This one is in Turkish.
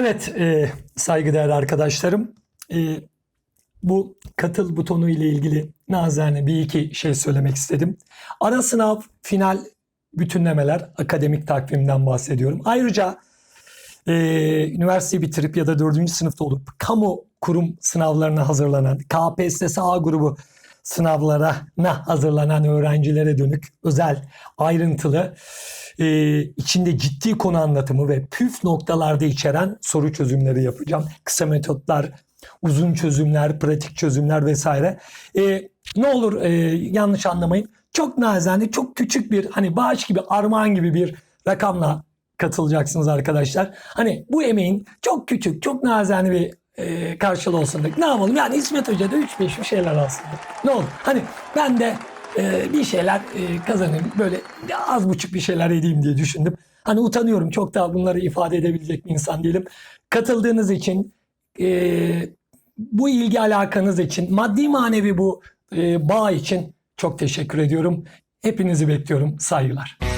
Evet, e, saygıdeğer arkadaşlarım. E, bu katıl butonu ile ilgili nazane bir iki şey söylemek istedim. Ara sınav, final bütünlemeler, akademik takvimden bahsediyorum. Ayrıca e, üniversiteyi bitirip ya da dördüncü sınıfta olup kamu kurum sınavlarına hazırlanan, KPSS A grubu sınavlarına hazırlanan öğrencilere dönük özel, ayrıntılı, e, içinde ciddi konu anlatımı ve püf noktalarda içeren soru çözümleri yapacağım. Kısa metotlar, uzun çözümler, pratik çözümler vesaire. E, ne olur e, yanlış anlamayın. Çok nazane, çok küçük bir hani bağış gibi, armağan gibi bir rakamla katılacaksınız arkadaşlar. Hani bu emeğin çok küçük, çok nazane bir e, olsun dedik. Ne yapalım? Yani İsmet Hoca da 3-5 bir şeyler alsın. Ne olur? Hani ben de e, bir şeyler e, kazanayım. Böyle az buçuk bir şeyler edeyim diye düşündüm. Hani utanıyorum. Çok daha bunları ifade edebilecek bir insan değilim. Katıldığınız için e, bu ilgi alakanız için, maddi manevi bu e, bağ için çok teşekkür ediyorum. Hepinizi bekliyorum. Saygılar.